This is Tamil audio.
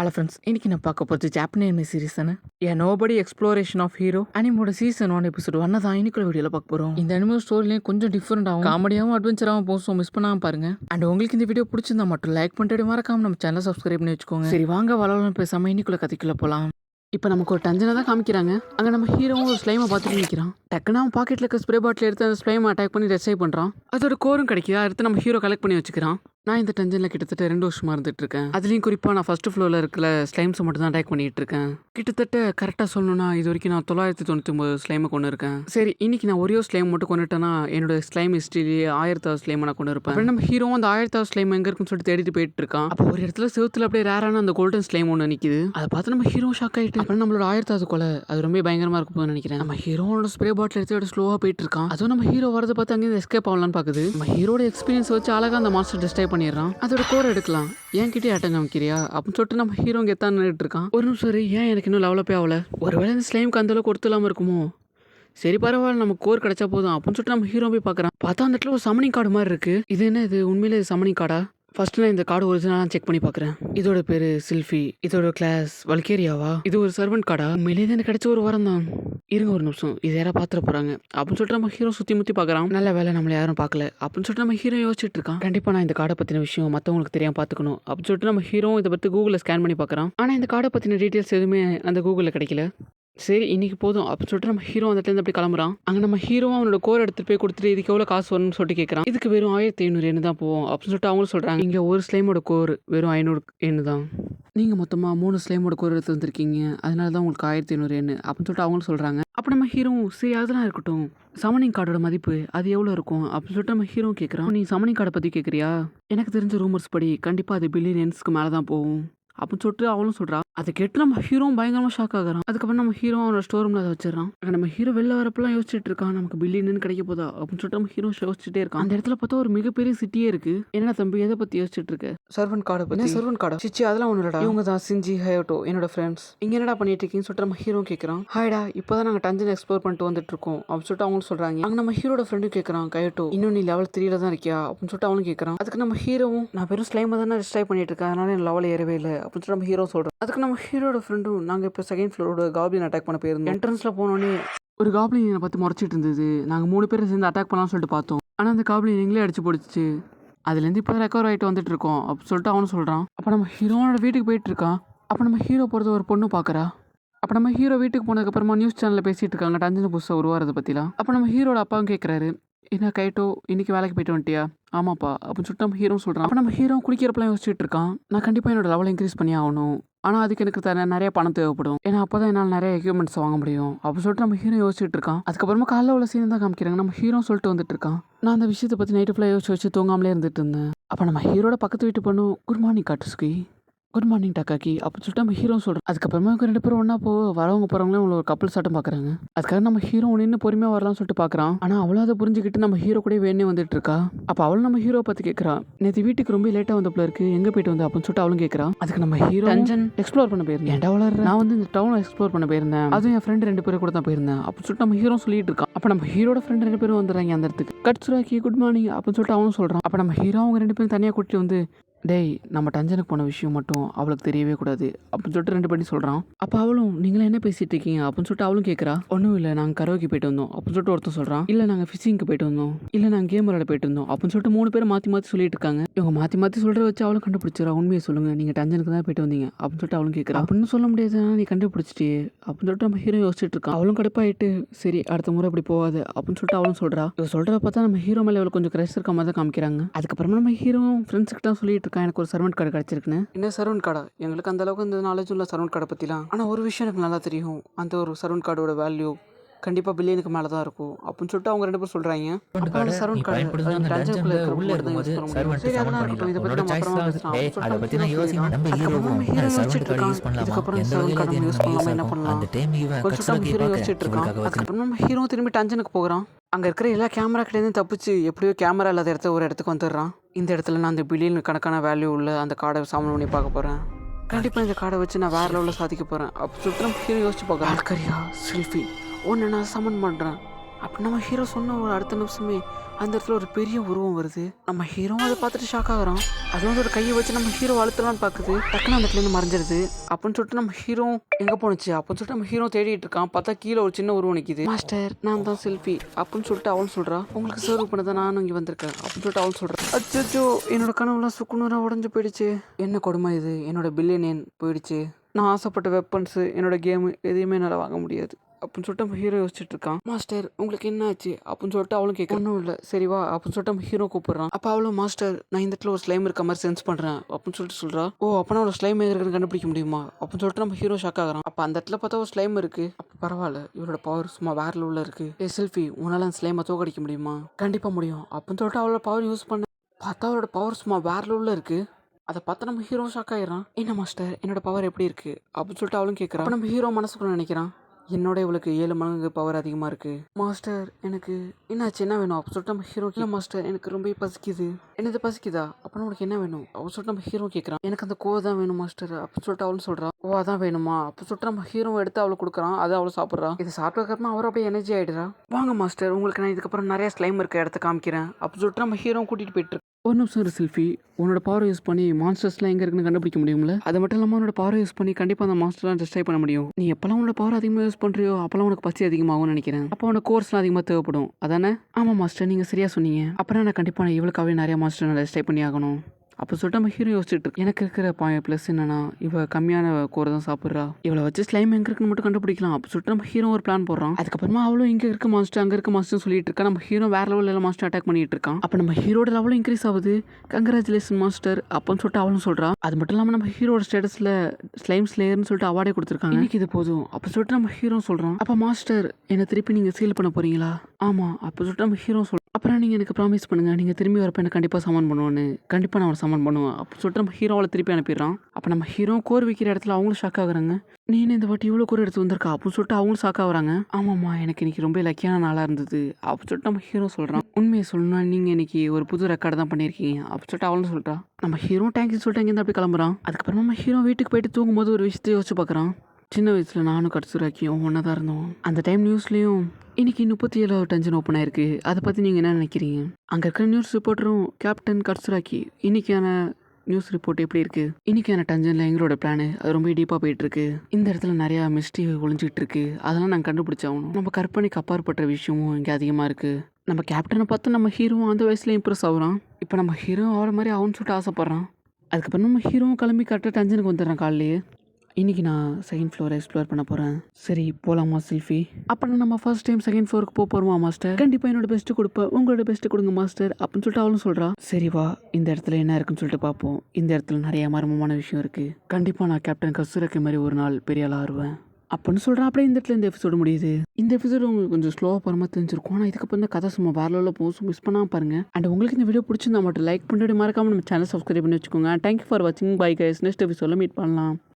ஹலோ ஃப்ரெண்ட்ஸ் இன்னைக்கு நான் பார்க்க போகிறது ஜாப்பனீஸ் சீரிஸ் தானே? A nobody exploration of hero அனிமோட season one episode ஒன்று தான் இன்னைக்குள்ள வீடியோவில் பார்க்க போகிறோம் இந்த அனிமோ ஸ்டோரிலேயும் கொஞ்சம் டிஃப்ரெண்ட் ஆகும். காமெடியாகவும் அட்வென்ச்சராகவும் போகும் ஸோ மிஸ் பண்ணாமல் பாருங்க. அண்ட் உங்களுக்கு இந்த வீடியோ பிடிச்சிருந்தா மட்டும் லைக் பண்ணிட்டு மறக்காம நம்ம சேனல் சப்ஸ்கிரைப் பண்ணி வச்சுக்கோங்க. சரி வாங்க வளவலம் பேசாமல் இன்னைக்குள்ள கதைக்குள்ளே போகலாம் இப்போ நமக்கு ஒரு டஞ்சனை தான் காமிக்கிறாங்க. அங்கே நம்ம ஹீரோவும் ஒரு ஸ்லைமை பார்த்துட்டு நிற்கிறான் டக்குன்னு அவன் பாக்கெட்டில் இருக்க ஸ்ப்ரே பாட்டில் எடுத்து அந்த ஸ்லைமை அட்டாக் பண்ணி ரெசைவ் பண்ணுறான் அதோட கோரும் கிடைக்குதா? எடுத்து நம்ம ஹீரோ கலெக்ட் பண்ணி வச்சுக்கிறான். நான் இந்த டஞ்சனில் கிட்டத்தட்ட ரெண்டு வருஷமாக இருந்துட்டு இருக்கேன் அதுலேயும் குறிப்பாக நான் ஃபர்ஸ்ட் ஃப்ளோரில் இருக்கிற ஸ்லைம்ஸை மட்டும் தான் அட்டாக் பண்ணிட்டு இருக்கேன் கிட்டத்தட்ட கரெக்டாக சொல்லணும்னா இது வரைக்கும் நான் தொள்ளாயிரத்தி தொண்ணூற்றி ஒம்பது ஸ்லைமை கொண்டு இருக்கேன். சரி இன்னைக்கு நான் ஒரே ஸ்லைம் மட்டும் கொண்டுட்டேன்னா என்னோட ஸ்லைம் ஹிஸ்டரிலேயே ஆயிரத்தாவது ஸ்லைமை நான் கொண்டு இருப்பேன். நம்ம ஹீரோ அந்த ஆயிரத்தாவது ஸ்லைம் எங்கே இருக்குன்னு சொல்லிட்டு தேடிட்டு போயிட்டு இருக்கான் அப்போ ஒரு இடத்துல செவத்தில் அப்படியே ரேரான அந்த கோல்டன் ஸ்லைம் ஒன்று நிற்கிது அதை பார்த்து நம்ம ஹீரோ ஷாக் ஆகிட்டு அப்புறம் நம்மளோட ஆயிரத்தாவது கொலை அது ரொம்ப பயங்கரமாக இருக்கும் போது நினைக்கிறேன். நம்ம ஹீரோனோட ஸ்ப்ரே பாட்டில் எடுத்து ஸ்லோவாக போயிட்டு இருக்கான் அதுவும் நம்ம ஹீரோ வரதை பார்த்து அங்கேருந்து எஸ்கேப் ஆகலான்னு பார்க்குது நம்ம ஹீரோட எக்ஸ்பீரியன்ஸ் வச்சு அழகாக அந்த மாஸ்டர் டிஸ்டைப் பண்ணிடுறான். அதோட கோர் எடுக்கலாம். ஏன் கிட்டே அட்டன் காமிக்கிறியா அப்படின்னு சொல்லிட்டு நம்ம ஹீரோ கெத்தான் நின்றுட்டு இருக்கான். ஒரு நிமிஷம் ஏன் எனக்கு இன்னும் லெவலப்பே ஆகல? ஒருவேளை இந்த ஸ்லைமுக்கு அந்த அளவுக்கு கொடுத்து இல்லாமல் இருக்குமோ? சரி பரவாயில்ல நமக்கு கோர் கிடைச்சா போதும். அப்படின்னு சொல்லிட்டு நம்ம ஹீரோ போய் பார்க்குறான். பார்த்தா அந்த இடத்துல ஒரு சமனிங் கார்டு மாதிரி இருக்கு. இது என்ன இது? உண்மையிலே சமணி சமனிங் கார்டா ஃபர்ஸ்ட் நான் இந்த கார்டு ஒரிஜினலாக செக் பண்ணி பார்க்குறேன் இதோட பேர் சில்ஃபி இதோட கிளாஸ் வல்கேரியாவா இது ஒரு சர்வெண்ட் கார்டா உண்மையிலே எனக்கு கிடைச்ச ஒரு வாரம் தான் இருங்க ஒரு நிமிஷம். இது யாராவது பார்த்துட போறாங்க? அப்படின்னு சொல்லிட்டு நம்ம ஹீரோ சுற்றி முற்றி பார்க்குறான் நல்ல வேலை நம்மளை யாரும் பார்க்கல. அப்படின்னு சொல்லிட்டு நம்ம ஹீரோ யோசிச்சுட்டு இருக்கான். கண்டிப்பாக நான் இந்த கார்டை பற்றின விஷயம் மற்றவங்களுக்கு தெரியாமல் பார்த்துக்கணும். அப்படின்னு சொல்லிட்டு நம்ம ஹீரோ இதை பற்றி கூகுளில் ஸ்கேன் பண்ணி பார்க்குறான் ஆனால் இந்த கார்டை பற்றின டீட்டெயில்ஸ் எதுவுமே அந்த கூகுளில் கிடைக்கல. சரி இன்னைக்கு போதும். அப்படின்னு சொல்லிட்டு நம்ம ஹீரோ அந்த இடத்துல அப்படி கிளம்புறான். அங்கே நம்ம ஹீரோவும் அவனோட கோர் எடுத்துகிட்டு போய் கொடுத்துட்டு இதுக்கு எவ்வளோ காசு வரும்னு சொல்லிட்டு கேட்குறான் இதுக்கு வெறும் ஆயிரத்தி ஐநூறு எண்ணு தான் போவோம் அப்படின்னு சொல்லிட்டு அவங்களும் சொல்கிறாங்க இங்கே ஒரு ஸ்லைமோட கோர் வெறும் ஐநூறு எண்ணு தான். நீங்கள் மொத்தமாக மூணு ஸ்லைமோட கோர் எடுத்து வந்திருக்கீங்க. அதனால தான் உங்களுக்கு ஆயிரத்தி ஐநூறு எண்ணு. அப்படின்னு சொல்லிட்டு அவங்களும் சொல்கிறாங்க அப்போ நம்ம ஹீரோவும் சரி அதெல்லாம் இருக்கட்டும். சமனிங் கார்டோட மதிப்பு அது எவ்வளோ இருக்கும்? அப்படின்னு சொல்லிட்டு நம்ம ஹீரோ கேட்குறான் நீ சமனிங் கார்டை பற்றி கேட்குறியா எனக்கு தெரிஞ்ச ரூமர்ஸ் படி கண்டிப்பாக அது பில்லியன் எண்ட்ஸ்க்கு மேலே தான் போகும். அப்படின்னு சொல்லிட்டு அவளும் சொல்றா அதை கேட்டு நம்ம ஹீரோவும் பயங்கரமா ஷாக் ஆகுறான். அதுக்கப்புறம் நம்ம ஹீரோ அவனோட ஸ்டோர் ரூம்ல அதை வச்சிடறான். நம்ம ஹீரோ வெளில வரப்பெல்லாம் யோசிச்சுட்டு இருக்கான். நமக்கு பில்லியன் கிடைக்க போதா? அப்படின்னு சொல்லிட்டு நம்ம ஹீரோ யோசிச்சுட்டே இருக்கான். அந்த இடத்துல பார்த்தா ஒரு மிகப்பெரிய சிட்டியே இருக்கு. என்ன தம்பி எதை பத்தி யோசிச்சுட்டு இருக்க? சர்வன் கார்டு பத்தி. சர்வன் கார்டு சிச்சி அதெல்லாம் ஒண்ணுடா இவங்க தான் சிஞ்சி ஹயோட்டோ என்னோட ஃப்ரெண்ட்ஸ் இங்க என்னடா பண்ணிட்டு இருக்கீங்கன்னு சொல்லிட்டு நம்ம ஹீரோ கேட்கறான் ஹாய்டா இப்போதான் நாங்க டஞ்சன் எக்ஸ்ப்ளோர் பண்ணிட்டு வந்துட்டு இருக்கோம். அப்படின்னு சொல்லிட்டு அவங்களும் சொல்றாங்க. அங்க நம்ம ஹீரோட ஃப்ரெண்டும் கேட்கறான் கயோட்டோ இன்னும் நீ லெவல் த்ரீல தான் இருக்கியா? அப்படின்னு சொல்லிட்டு அவனும் கேட்கறான் அதுக்கு நம்ம ஹீரோவும் நான் வெறும் ஸ்லைம் தானே டிஸ்ட்ரை பண்ணிட்டு இருக்கேன். அதனால என் லெவல் ஏறவே இல்லை. அப்படின்னு நம்ம ஹீரோ சொல்கிறோம் அதுக்கு நம்ம ஹீரோட ஃப்ரெண்டும் நாங்கள் இப்போ செகண்ட் ஃப்ளோரோட காப்ளின் அட்டாக் பண்ண போயிருந்தோம். என்ட்ரன்ஸில் போனோடனே ஒரு காப்ளின் என்னை பார்த்து முறைச்சிட்டு இருந்தது. நாங்கள் மூணு பேரும் சேர்ந்து அட்டாக் பண்ணலாம்னு சொல்லிட்டு பார்த்தோம். ஆனால் அந்த காப்ளின் எங்களே அடிச்சு போடுச்சு. அதுலேருந்து இப்போ ரெக்கவர் ஆகிட்டு வந்துட்டு இருக்கோம் அப்படின்னு சொல்லிட்டு அவனும் சொல்கிறான் அப்போ நம்ம ஹீரோனோட வீட்டுக்கு போயிட்டு இருக்கான். அப்போ நம்ம ஹீரோ போகிறத ஒரு பொண்ணு பார்க்குறா? அப்போ நம்ம ஹீரோ வீட்டுக்கு போனதுக்கப்புறமா நியூஸ் சேனலில் பேசிட்டு இருக்காங்க டஞ்சன புதுசாக உருவாரதை பற்றிலாம் அப்போ நம்ம ஹீரோட அப்பாவும் கேட்குறாரு என்ன கைட்டோ இன்னைக்கு வேலைக்கு போயிட்டு வந்துட்டியா? ஆமாப்பா அப்படின்னு சொல்லிட்டு நம்ம ஹீரோ சொல்கிறான் அப்போ நம்ம ஹீரோ குளிக்கிறப்பெல்லாம் யோசிச்சுட்டு இருக்கான். நான் கண்டிப்பாக என்னோட லெவல் இன்க்ரீஸ் பண்ணி ஆகணும். ஆனால் அதுக்கு எனக்கு தர நிறைய பணம் தேவைப்படும். ஏன்னா அப்போ தான் என்னால் நிறைய எக்யூப்மெண்ட்ஸ் வாங்க முடியும். அப்படின்னு சொல்லிட்டு நம்ம ஹீரோ யோசிச்சுட்டு இருக்கான். அதுக்கப்புறமா காலைல உள்ள சீன் தான் காமிக்கிறாங்க. நம்ம ஹீரோ சொல்லிட்டு வந்துட்டு இருக்கான். நான் அந்த விஷயத்தை பற்றி நைட்டு ஃபுல்லாக யோசிச்சு வச்சு தூங்காமலே இருந்துட்டு இருந்தேன். அப்போ நம்ம ஹீரோட பக்கத்து வீட்டு பொண்ணு குட் மார்னிங் காட்டுஸ்கி குட் மார்னிங் டக்காக்கி அப்படின்னு சொல்லிட்டு நம்ம ஹீரோ சொல்கிறோம் அதுக்கப்புறமா இவங்க ரெண்டு பேரும் ஒன்றா போ வரவங்க போகிறவங்களே உங்களை ஒரு கப்பல் சாட்டம் பார்க்குறாங்க அதுக்காக நம்ம ஹீரோ நின்று பொறுமையாக வரலாம்னு சொல்லிட்டு பார்க்குறான் ஆனால் அவளும் அதை புரிஞ்சுக்கிட்டு நம்ம ஹீரோ கூட வேணே வந்துட்டு இருக்கா? அப்போ அவளும் நம்ம ஹீரோ பார்த்து கேட்குறா நேற்று வீட்டுக்கு ரொம்ப லேட்டாக வந்தப்பல இருக்கு. எங்கே போயிட்டு வந்த? அப்படின்னு சொல்லிட்டு அவளும் கேட்குறா அதுக்கு நம்ம ஹீரோ டஞ்சன் எக்ஸ்ப்ளோர் பண்ண போயிருந்தேன். ஏன்டா வளர்ற? நான் வந்து இந்த டவுன் எக்ஸ்ப்ளோர் பண்ண போயிருந்தேன். அதுவும் என் ஃப்ரெண்டு ரெண்டு பேரும் கூட தான் போயிருந்தேன். அப்படின்னு சொல்லிட்டு நம்ம ஹீரோ சொல்லிட்டு இருக்கான். அப்போ நம்ம ஹீரோட ஃப்ரெண்டு ரெண்டு பேரும் வந்துடுறாங்க அந்த இடத்துக்கு. கட்சுராக்கி குட் மார்னிங் அப்படின்னு சொல்லிட்டு அவனும் சொல்கிறான் அப்போ நம்ம ஹீரோ அவங்க ரெண்டு பேரும் தனியாக கூட்டிட்டு வந்து டேய் நம்ம டஞ்சனுக்கு போன விஷயம் மட்டும் அவளுக்கு தெரியவே கூடாது அப்படின்னு சொல்லிட்டு ரெண்டு பேரும் சொல்கிறான் அப்போ அவளும் நீங்களே என்ன பேசிட்டு இருக்கீங்க? அப்படின்னு சொல்லிட்டு அவளும் கேட்குறா ஒன்றும் இல்லை நாங்கள் கரோக்கி போயிட்டு வந்தோம். அப்படின்னு சொல்லிட்டு ஒருத்தன் சொல்கிறான் இல்லை நாங்கள் ஃபிஷிங்க்கு போயிட்டு வந்தோம். இல்லை நாங்கள் கேம் விளையாட போயிட்டு வந்தோம். அப்படின்னு சொல்லிட்டு மூணு பேர் மாற்றி மாற்றி சொல்லிட்டு இருக்காங்க. இவங்க மாற்றி மாற்றி சொல்கிற வச்சு அவளும் கண்டுபிடிச்சிடா உண்மையை சொல்லுங்கள் நீங்கள் டஞ்சனுக்கு தான் போயிட்டு வந்தீங்க. அப்படின்னு சொல்லிட்டு அவளும் கேட்குறா அப்படின்னு சொல்ல முடியாது நீ கண்டுபிடிச்சிட்டே அப்படின்னு சொல்லிட்டு நம்ம ஹீரோ யோசிச்சுட்டு இருக்கான். அவளும் கடுப்பாயிட்டு சரி அடுத்த முறை அப்படி போகாது. அப்படின்னு சொல்லிட்டு அவளும் சொல்கிறா இவ சொல்கிறத பார்த்தா நம்ம ஹீரோ மேலே இவளுக்கு கொஞ்சம் கிரஷ் இருக்க மாதிரி தான் காமிக்கிறாங்க. அதுக்கப்புறமா நம்ம ஹீரோ ஃப்ரெண்ட்ஸ்கிட்ட சொல்லிட்டு இருக்கான் எனக்கு ஒரு சர்வெண்ட் கார்டு கிடச்சிருக்குன்னு. என்ன சர்வெண்ட் கார்டா? எங்களுக்கு அந்த அளவுக்கு இந்த நாலேஜ் உள்ள சர்வெண்ட் கார்டை பற்றிலாம் ஆனால் ஒரு விஷயம் எனக்கு நல்லா தெரியும். அந்த ஒரு சர்வெண்ட் கார்டோட வேல்யூ கண்டிப்பாக பில்லியனுக்கு மேலே தான் இருக்கும். அப்படின்னு சொல்லிட்டு அவங்க ரெண்டு பேரும் சொல்கிறாங்க சர்வன்ட் கார்டு யூஸ் பண்ணலாமா. ஹீரோ திரும்பி டஞ்சனுக்கு போகிறான். அங்கே இருக்கிற எல்லா கேமரா கிட்டேருந்து தப்பிச்சு எப்படியோ கேமரா இல்லாத இடத்த ஒரு இடத்துக்கு வந்துடுறான். இந்த இடத்துல நான் அந்த பில்லியன் கணக்கான வேல்யூ உள்ள அந்த கார்டை சாமன் பண்ணி பார்க்க போகிறேன் கண்டிப்பாக இந்த கார்டை வச்சு நான் வேற லெவலில் சாதிக்க போகிறேன் அப்போ சுற்றம் ஹீரோ யோசிச்சு பார்க்குறேன் ஆல்கரியா செல்ஃபி ஒன்று நான் சமன் பண்ணுறேன் அப்படி நம்ம ஹீரோ சொன்ன ஒரு அடுத்த நிமிஷமே அந்த இடத்துல ஒரு பெரிய உருவம் வருது. நம்ம ஹீரோ அதை பார்த்துட்டு ஷாக் ஆகிறோம் அது வந்து ஒரு கையை வச்சு நம்ம ஹீரோ அழுத்தலாம்னு பார்க்குது. டக்குன்னு அந்த இடத்துல மறைஞ்சிருது அப்படின்னு சொல்லிட்டு நம்ம ஹீரோ எங்க போனுச்சு அப்படின்னு சொல்லிட்டு நம்ம ஹீரோ தேடிட்டு இருக்கான். பார்த்தா கீழே ஒரு சின்ன உருவம் நிற்கிது மாஸ்டர் நான் தான் செல்ஃபி அப்படின்னு சொல்லிட்டு அவன் சொல்றா. உங்களுக்கு சர்வ் பண்ண தான் நானும் இங்கே வந்திருக்கேன். அப்படின்னு சொல்லிட்டு அவன் சொல்றான் அச்சோ என்னோட கனவுலாம் சுக்குநூறா உடஞ்சு போயிடுச்சு. என்ன கொடுமை இது? என்னோட பில்லியன் போயிடுச்சு. நான் ஆசைப்பட்ட வெப்பன்ஸு என்னோட கேமு எதையுமே என்னால் வாங்க முடியாது. அப்படின்னு சொல்லிட்டு நம்ம ஹீரோ யோசிச்சுட்டு இருக்கான். மாஸ்டர் உங்களுக்கு என்ன ஆச்சு அப்படின்னு சொல்லிட்டு அவளும் கேட்க ஒன்றும் இல்லை. சரி வா அப்படின்னு சொல்லிட்டு நம்ம ஹீரோ கூப்பிடுறான். அப்போ அவளும் மாஸ்டர் நான் இந்த இடத்துல ஒரு ஸ்லைம் இருக்க மாதிரி சென்ஸ் பண்ணுறேன் அப்படின்னு சொல்லிட்டு சொல்கிறா ஓ அப்போனா ஒரு ஸ்லைம் இருக்குன்னு கண்டுபிடிக்க முடியுமா? அப்படின்னு சொல்லிட்டு நம்ம ஹீரோ ஷாக் ஆகிறான். அப்போ அந்த இடத்துல பார்த்தா ஒரு ஸ்லைம் இருக்கு. அப்போ பரவாயில்ல. இவரோட பவர் சும்மா வேற லெவலில் இருக்கு. ஏ செல்ஃபி உன்னால் அந்த ஸ்லைமை தோக்கடிக்க முடியுமா? கண்டிப்பாக முடியும் அப்படின்னு சொல்லிட்டு அவளோட பவர் யூஸ் பண்ண பார்த்தா அவளோட பவர் சும்மா வேற லெவலில் இருக்கு. அதை பார்த்து நம்ம ஹீரோ ஷாக் ஆயிடுறான். என்ன மாஸ்டர் என்னோட பவர் எப்படி இருக்கு? அப்படின்னு சொல்லிட்டு அவளும் கேட்குறான் நம்ம ஹீரோ மனசுக்குள்ள நினைக்கிறான். என்னோட இவளுக்கு ஏழு மடங்கு பவர் அதிகமாக இருக்குது மாஸ்டர் எனக்கு என்னாச்சு? என்ன வேணும்? அப்போ சொல்லிட்டு நம்ம ஹீரோ இல்லை மாஸ்டர் எனக்கு ரொம்ப பசிக்குது. என்னது பசிக்குதா? அப்போ உனக்கு என்ன வேணும்? அப்போ சொல்லிட்டு நம்ம ஹீரோ கேட்குறான் எனக்கு அந்த கோவை தான் வேணும் மாஸ்டர் அப்போ சொல்லிட்டு அவளும் சொல்கிறான் ஓ அதான் வேணுமா? அப்போ சொல்லிட்டு நம்ம ஹீரோ எடுத்து அவளுக்கு கொடுக்குறான். அதை அவளை சாப்பிட்றான் இது சாப்பிட்டதுக்கப்புறமா அவர் அப்படியே எனர்ஜி ஆகிடுறா வாங்க மாஸ்டர் உங்களுக்கு நான் இதுக்கப்புறம் நிறைய ஸ்லைம் இருக்க இடத்த காமிக்கிறேன். அப்போ சொல்லிட்டு நம்ம ஹீரோ கூட்டிகிட்டு போயிட்டு ஒரு நிமிஷம் ஒரு செல்ஃபி உன்னோட பவர் யூஸ் பண்ணி மான்ஸ்டர்ஸ்லாம் எங்கே இருக்குன்னு கண்டுபிடிக்க முடியும்ல? அது மட்டும் இல்லாமல் உன்னோட பவர் யூஸ் பண்ணி கண்டிப்பாக அந்த மாஸ்டர்லாம் டிஸ்ட்ரை பண்ண முடியும். நீ எப்போல்லாம் உன்னோட பவர் அதிகமாக யூஸ் பண்ணுறியோ அப்போல்லாம் உனக்கு பசி அதிகமாகும்னு நினைக்கிறேன். அப்போ உனக்கு கோர்ஸ்லாம் அதிகமாக தேவைப்படும். அதானே? ஆமாம் மாஸ்டர் நீங்கள் சரியாக சொன்னீங்க. அப்புறம் நான் கண்டிப்பாக நான் இவளுக்காகவே நிறைய மாஸ்டர் நான் டிஸ்ட்ரை பண்ணி ஆகணும். அப்போ சொல்லிட்டு நம்ம ஹீரோ யோசிச்சுட்டு இருக்கு. எனக்கு இருக்கிற பாய ப்ளஸ் என்னன்னா இவ கம்மியான கோரை தான் சாப்பிட்றா. இவளை வச்சு ஸ்லைம் எங்க இருக்குன்னு மட்டும் கண்டுபிடிக்கலாம். அப்போ சொல்லிட்டு நம்ம ஹீரோ ஒரு பிளான் போடுறான். அதுக்கப்புறமா அவளும் இங்க இருக்க மாஸ்டர் அங்க இருக்க மாஸ்டர் சொல்லிட்டு இருக்கா. நம்ம ஹீரோ வேற லெவலில் மாஸ்டர் அட்டாக் பண்ணிட்டு இருக்கான். அப்போ நம்ம ஹீரோட லெவலும் இன்க்ரீஸ் ஆகுது. கங்க்ராச்சுலேஷன் மாஸ்டர் அப்போன்னு சொல்லிட்டு அவளும் சொல்றா. அது மட்டும் இல்லாமல் நம்ம ஹீரோட ஸ்டேட்டஸ்ல ஸ்லைம் ஸ்லேயர்னு சொல்லிட்டு அவார்டே கொடுத்துருக்காங்க. இன்னைக்கு இது போதும். அப்போ சொல்லிட்டு நம்ம ஹீரோ சொல்றோம் அப்போ மாஸ்டர் என்னை திருப்பி நீங்க சீல் பண்ண போறீங்களா? ஆமா. அப்போ சொல்லிட்டு நம்ம ஹீரோ சொல்கிறோம் அப்புறம் நீங்கள் எனக்கு ப்ராமிஸ் பண்ணுங்கள் நீங்கள் திரும்பி வரப்போ எனக்கு கண்டிப்பாக சமன் பண்ணுவோன்னு. கண்டிப்பாக நான் அவனை சமன் பண்ணுவேன். அப்போ சொல்லிட்டு நம்ம ஹீரோவில் திருப்பி அனுப்பிடுறான். அப்போ நம்ம ஹீரோ கோர் வைக்கிற இடத்துல அவங்களும் ஷாக் ஆகுறாங்க. நீ என்ன இந்த வாட்டி இவ்வளோ கூட எடுத்து வந்திருக்கா? அப்படின்னு சொல்லிட்டு அவங்களும் ஷாக் ஆகுறாங்க. ஆமாம்மா எனக்கு இன்னைக்கு ரொம்ப லக்கியான நாளாக இருந்தது. அப்படின்னு சொல்லிட்டு நம்ம ஹீரோ சொல்கிறான் உண்மையை சொல்லணும்னா நீங்கள் இன்னைக்கு ஒரு புது ரெக்கார்டு தான் பண்ணியிருக்கீங்க. அப்படின்னு சொல்லிட்டு அவளும் சொல்கிறா நம்ம ஹீரோ டேங்க்ஸ் சொல்லிட்டு அங்கேருந்து அப்படி கிளம்புறான். அதுக்கப்புறமா நம்ம ஹீரோ வீட்டுக்கு போயிட்டு தூங்கும்போது ஒரு விஷயத்தை யோசிச்சு பார்க்குறான். சின்ன வயசில் நானும் கட்சுராக்கியும் ஒன்றா தான் இருந்தோம். அந்த டைம் நியூஸ்லேயும் இன்னைக்கு முப்பத்தி ஏழாவது டென்ஷன் ஓப்பன் ஆயிருக்கு. அதை பற்றி நீங்கள் என்ன நினைக்கிறீங்க? அங்கே இருக்கிற நியூஸ் ரிப்போர்ட்டரும் கேப்டன் கட்சுராக்கி இன்னைக்கான நியூஸ் ரிப்போர்ட் எப்படி இருக்கு? இன்னைக்கான டஞ்சனில் எங்களோட பிளானு அது ரொம்ப டீப்பாக போயிட்டு இருக்கு இந்த இடத்துல நிறையா மிஸ்டி ஒளிஞ்சிட்டு இருக்கு அதெல்லாம் நாங்கள் கண்டுபிடிச்சாகணும். நம்ம கற்பனைக்கு அப்பாற்பட்ட விஷயமும் இங்கே அதிகமாக இருக்கு. நம்ம கேப்டனை பார்த்து நம்ம ஹீரோவும் அந்த வயசுல இம்ப்ரெஸ் ஆகுறான். இப்போ நம்ம ஹீரோ ஆகிற மாதிரி அவன் சொல்லிட்டு ஆசைப்பட்றான். அதுக்கப்புறம் நம்ம ஹீரோவும் கிளம்பி கரெக்டாக டஞ்சனுக்கு வந்துடுறான் காலையிலேயே. இன்னைக்கு நான் செகண்ட் ஃப்ளோரை எக்ஸ்ப்ளோர் பண்ண போகிறேன் சரி போகலாமா செல்ஃபி அப்போ நம்ம ஃபர்ஸ்ட் டைம் செகண்ட் ஃப்ளோருக்கு போக போகிறோமா மாஸ்டர் கண்டிப்பாக என்னோட பெஸ்ட்டு கொடுப்பேன் உங்களோட பெஸ்ட்டு கொடுங்க மாஸ்டர் அப்படின்னு சொல்லிட்டு அவளும் சொல்கிறா சரி வா இந்த இடத்துல என்ன இருக்குன்னு சொல்லிட்டு பார்ப்போம் இந்த இடத்துல நிறைய மர்மமான விஷயம் இருக்குது கண்டிப்பாக நான் கேப்டன் கசுரக்கை மாதிரி ஒரு நாள் பெரிய ஆளாக வருவேன் அப்படின்னு சொல்கிறேன் அப்படியே இந்த இடத்துல இந்த எபிசோடு முடியுது. இந்த எபிசோடு உங்களுக்கு கொஞ்சம் ஸ்லோவாக போகிற மாதிரி தெரிஞ்சிருக்கும். ஆனால் இதுக்கப்புறம் இந்த கதை சும்மா வேற லெவலில் போகும். மிஸ் பண்ணாமல் பாருங்க. அண்ட் உங்களுக்கு இந்த வீடியோ பிடிச்சிருந்தா மட்டும் லைக் பண்ணிட்டு மறக்காமல் நம்ம சேனல் சப்ஸ்கிரைப் பண்ணி வச்சுக்கோங்க. தேங்க்யூ ஃபார் வாட்சிங் பை கைஸ் நெக்ஸ்ட் எபிசோடில் மீட் பண்ணலாம்.